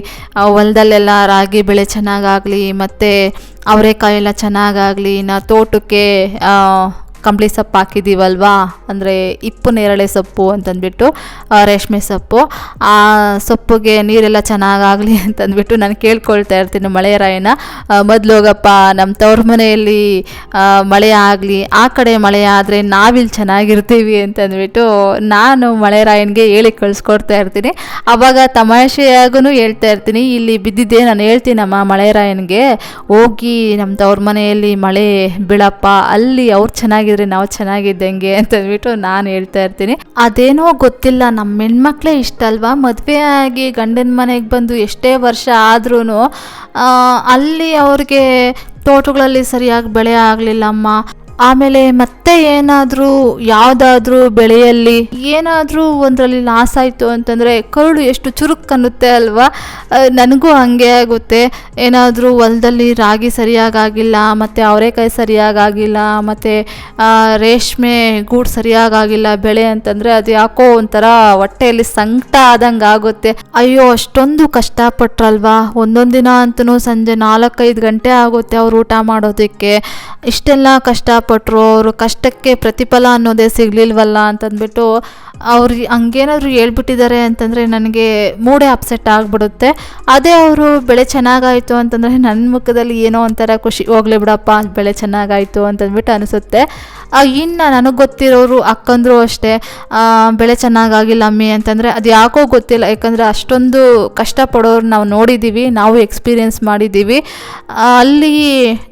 A: ಹೊಲದಲ್ಲೆಲ್ಲ ರಾಗಿ ಬೆಳೆ ಚೆನ್ನಾಗಾಗಲಿ, ಮತ್ತು ಅವರೆಕಾಯಿ ಎಲ್ಲ ಚೆನ್ನಾಗಾಗಲಿ ನಾ ತೋಟಕ್ಕೆ ಕಂಬಳಿ ಸೊಪ್ಪು ಹಾಕಿದ್ದೀವಲ್ವಾ? ಅಂದರೆ ಇಪ್ಪು ನೇರಳೆ ಸೊಪ್ಪು ಅಂತಂದ್ಬಿಟ್ಟು ರೇಷ್ಮೆ ಸೊಪ್ಪು. ಆ ಸೊಪ್ಪುಗೆ ನೀರೆಲ್ಲ ಚೆನ್ನಾಗಾಗಲಿ ಅಂತಂದ್ಬಿಟ್ಟು ನಾನು ಕೇಳ್ಕೊಳ್ತಾ ಇರ್ತೀನಿ ಮಳೆರಾಯನ ಮೊದಲು ಹೋಗಪ್ಪ ನಮ್ಮ ತವ್ರ ಮನೆಯಲ್ಲಿ ಮಳೆ ಆಗಲಿ, ಆ ಕಡೆ ಮಳೆ ಆದರೆ ನಾವಿಲ್ಲಿ ಚೆನ್ನಾಗಿರ್ತೀವಿ ಅಂತಂದ್ಬಿಟ್ಟು ನಾನು ಮಳೆರಾಯನಿಗೆ ಹೇಳಿ ಕಳಿಸ್ಕೊಡ್ತಾ ಇರ್ತೀನಿ. ಅವಾಗ ತಮಾಷೆಯಾಗೂ ಹೇಳ್ತಾ ಇರ್ತೀನಿ. ಇಲ್ಲಿ ಬಿದ್ದಿದ್ದೆ ನಾನು ಹೇಳ್ತೀನಮ್ಮ ಮಳೆರಾಯನಿಗೆ ಹೋಗಿ ನಮ್ಮ ತವ್ರ ಮನೆಯಲ್ಲಿ ಮಳೆ ಬೀಳಪ್ಪ, ಅಲ್ಲಿ ಅವ್ರು ಚೆನ್ನಾಗಿದ್ರೆ ನಾವು ಚೆನ್ನಾಗಿದ್ದಂಗೆ ಅಂತಂದ್ಬಿಟ್ಟು ನಾನು ಹೇಳ್ತಾ ಇರ್ತೀನಿ. ಅದೇನೋ ಗೊತ್ತಿಲ್ಲ ನಮ್ಮ ಹೆಣ್ಮಕ್ಳೇ ಇಷ್ಟ ಅಲ್ವಾ? ಮದುವೆ ಆಗಿ ಗಂಡನ ಮನೆಗೆ ಬಂದು ಎಷ್ಟೇ ವರ್ಷ ಆದ್ರೂ ಅಲ್ಲಿ ಅವ್ರಿಗೆ ತೋಟಗಳಲ್ಲಿ ಸರಿಯಾಗಿ ಬೆಳೆ ಆಗಲಿಲ್ಲಮ್ಮ. ಆಮೇಲೆ ಮತ್ತೆ ಏನಾದರೂ ಯಾವುದಾದ್ರೂ ಬೆಳೆಯಲ್ಲಿ ಏನಾದರೂ ಒಂದರಲ್ಲಿ ಲಾಸ್ ಆಯಿತು ಅಂತಂದರೆ ಕರುಳು ಎಷ್ಟು ಚುರುಕ್ ಅನ್ನುತ್ತೆ ಅಲ್ವಾ? ನನಗೂ ಹಾಗೆ ಆಗುತ್ತೆ. ಏನಾದರೂ ಹೊಲದಲ್ಲಿ ರಾಗಿ ಸರಿಯಾಗಿಲ್ಲ ಮತ್ತು ಅವರೆಕಾಯಿ ಸರಿಯಾಗಿಲ್ಲ ಮತ್ತು ರೇಷ್ಮೆ ಗೂಡು ಸರಿಯಾಗಿಲ್ಲ ಬೆಳೆ ಅಂತಂದರೆ ಅದು ಯಾಕೋ ಒಂಥರ ಹೊಟ್ಟೆಯಲ್ಲಿ ಸಂಕಟ ಆದಂಗೆ ಆಗುತ್ತೆ. ಅಯ್ಯೋ, ಅಷ್ಟೊಂದು ಕಷ್ಟಪಟ್ರಲ್ವಾ? ಒಂದೊಂದು ದಿನ ಅಂತೂ ಸಂಜೆ ನಾಲ್ಕೈದು ಗಂಟೆ ಆಗುತ್ತೆ ಅವ್ರು ಊಟ ಮಾಡೋದಕ್ಕೆ. ಇಷ್ಟೆಲ್ಲ ಕಷ್ಟಪಟ್ಟರು ಅವರು ಕಷ್ಟಕ್ಕೆ ಪ್ರತಿಫಲ ಅನ್ನೋದೇ ಸಿಗಲಿಲ್ವಲ್ಲ ಅಂತಂದ್ಬಿಟ್ಟು ಅವ್ರು ಹಂಗೇನಾದ್ರು ಹೇಳ್ಬಿಟ್ಟಿದ್ದಾರೆ ಅಂತಂದರೆ ನನಗೆ ಮೂಡೆ ಅಪ್ಸೆಟ್ ಆಗಿಬಿಡುತ್ತೆ. ಅದೇ ಅವರು ಬೆಳೆ ಚೆನ್ನಾಗಾಯಿತು ಅಂತಂದರೆ ನನ್ನ ಮುಖದಲ್ಲಿ ಏನೋ ಒಂಥರ ಖುಷಿ, ಹೋಗ್ಲಿ ಬಿಡಪ್ಪ ಬೆಳೆ ಚೆನ್ನಾಗಾಯಿತು ಅಂತಂದ್ಬಿಟ್ಟು ಅನಿಸುತ್ತೆ. ಇನ್ನು ನನಗೆ ಗೊತ್ತಿರೋರು ಅಕ್ಕಂದ್ರು ಅಷ್ಟೇ ಬೆಳೆ ಚೆನ್ನಾಗಾಗಿಲ್ಲ ಅಮ್ಮಿ ಅಂತಂದರೆ ಅದು ಯಾಕೋ ಗೊತ್ತಿಲ್ಲ. ಯಾಕಂದರೆ ಅಷ್ಟೊಂದು ಕಷ್ಟಪಡೋರು ನಾವು ನೋಡಿದ್ದೀವಿ ನಾವು ಎಕ್ಸ್ಪೀರಿಯೆನ್ಸ್ ಮಾಡಿದ್ದೀವಿ ಅಲ್ಲಿ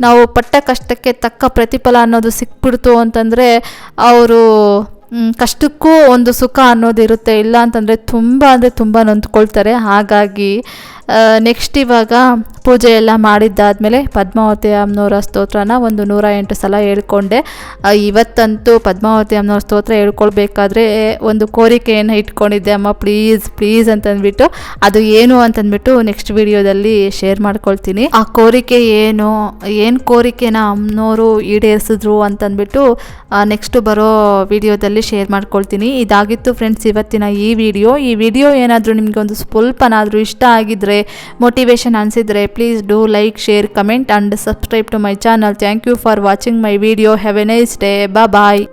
A: ನಾವು ಪಟ್ಟ ಕಷ್ಟಕ್ಕೆ ತಕ್ಕ ಪ್ರತಿಫಲ ಅನ್ನೋದು ಸಿಕ್ಬಿಡ್ತು ಅಂತಂದರೆ ಅವರು ಕಷ್ಟಕ್ಕೂ ಒಂದು ಸುಖ ಅನ್ನೋದು ಇರುತ್ತೆ. ಇಲ್ಲ ಅಂತಂದರೆ ತುಂಬ ಅಂದರೆ ತುಂಬ ನೊಂದ್ಕೊಳ್ತಾರೆ. ಹಾಗಾಗಿ ನೆಕ್ಸ್ಟ್ ಇವಾಗ ಪೂಜೆ ಎಲ್ಲ ಮಾಡಿದ್ದಾದಮೇಲೆ ಪದ್ಮಾವತಿ ಅಮ್ಮನವರ ಸ್ತೋತ್ರನ ಒಂದು ನೂರ ಎಂಟು ಸಲ ಹೇಳ್ಕೊಂಡೆ. ಇವತ್ತಂತೂ ಪದ್ಮಾವತಿ ಅಮ್ಮನವ್ರ ಸ್ತೋತ್ರ ಹೇಳ್ಕೊಳ್ಬೇಕಾದ್ರೆ ಒಂದು ಕೋರಿಕೆಯನ್ನು ಇಟ್ಕೊಂಡಿದ್ದೆ. ಅಮ್ಮ ಪ್ಲೀಸ್ ಪ್ಲೀಸ್ ಅಂತಂದ್ಬಿಟ್ಟು, ಅದು ಏನು ಅಂತಂದ್ಬಿಟ್ಟು ನೆಕ್ಸ್ಟ್ ವಿಡಿಯೋದಲ್ಲಿ ಶೇರ್ ಮಾಡ್ಕೊಳ್ತೀನಿ. ಆ ಕೋರಿಕೆ ಏನು ಏನು ಕೋರಿಕೆನ ಅಮ್ಮನವರು ಈಡೇರಿಸಿದ್ರು ಅಂತಂದ್ಬಿಟ್ಟು ನೆಕ್ಸ್ಟ್ ಬರೋ ವಿಡಿಯೋದಲ್ಲಿ ಶೇರ್ ಮಾಡ್ಕೊಳ್ತೀನಿ. ಇದಾಗಿತ್ತು ಫ್ರೆಂಡ್ಸ್ ಇವತ್ತಿನ ಈ ವಿಡಿಯೋ. ಈ ವಿಡಿಯೋ ಏನಾದರೂ ನಿಮಗೆ ಒಂದು ಸ್ವಲ್ಪನಾದರೂ ಇಷ್ಟ ಆಗಿದ್ರೆ motivation ಅನಿಸಿದರೆ please do like share comment and subscribe to my channel thank you for watching my video have a nice day bye bye